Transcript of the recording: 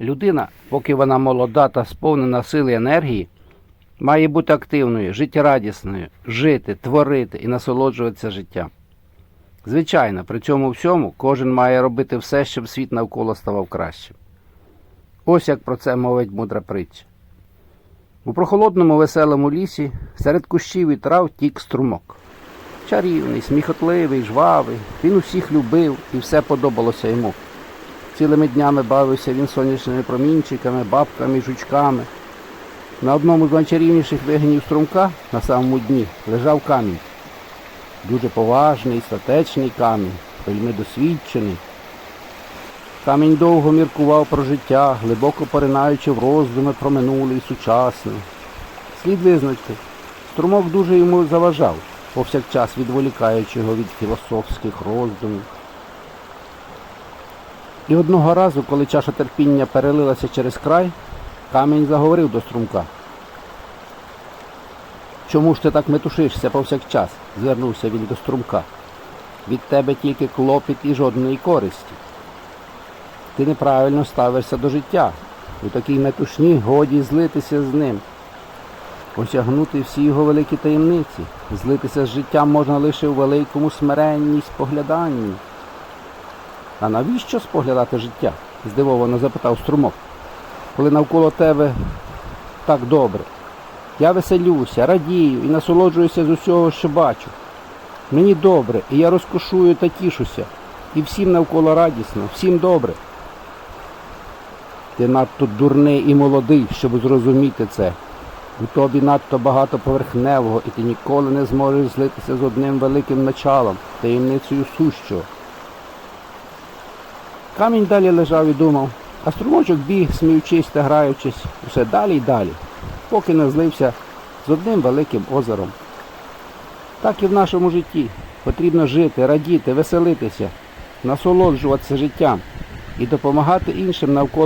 Людина, поки вона молода та сповнена сили енергії, має бути активною, життєрадісною, жити, творити і насолоджуватися життям. Звичайно, при цьому всьому кожен має робити все, щоб світ навколо ставав кращим. Ось як про це мовить мудра притча. У прохолодному веселому лісі серед кущів і трав тік струмок. Чарівний, сміхотливий, жвавий, він усіх любив і все подобалося йому. Цілими днями бавився він сонячними промінчиками, бабками, жучками. На одному з найчарівніших вигинів струмка, на самому дні, лежав камінь. Дуже поважний, статечний камінь, вельми досвідчений. Камінь довго міркував про життя, глибоко поринаючи в роздуми про минуле і сучасне. Слід визначити, струмок дуже йому заважав, повсякчас відволікаючи його від філософських роздумів. І одного разу, коли чаша терпіння перелилася через край, камінь заговорив до струмка. Чому ж ти так метушишся повсякчас? звернувся він до струмка. Від тебе тільки клопіт і жодної користі. Ти неправильно ставишся до життя. У такій метушні годі злитися з ним, осягнути всі його великі таємниці. Злитися з життям можна лише у великому смиренні спогляданні. А навіщо споглядати життя? здивовано запитав струмок. Коли навколо тебе так добре. Я веселюся, радію і насолоджуюся з усього, що бачу. Мені добре, і я розкошую та тішуся. І всім навколо радісно, всім добре. Ти надто дурний і молодий, щоб зрозуміти це. У тобі надто багато поверхневого, і ти ніколи не зможеш злитися з одним великим началом, таємницею сущого. Камінь далі лежав і думав, а струмочок біг, сміючись та граючись, усе далі й далі, поки не злився з одним великим озером. Так і в нашому житті потрібно жити, радіти, веселитися, насолоджуватися життям і допомагати іншим навколо.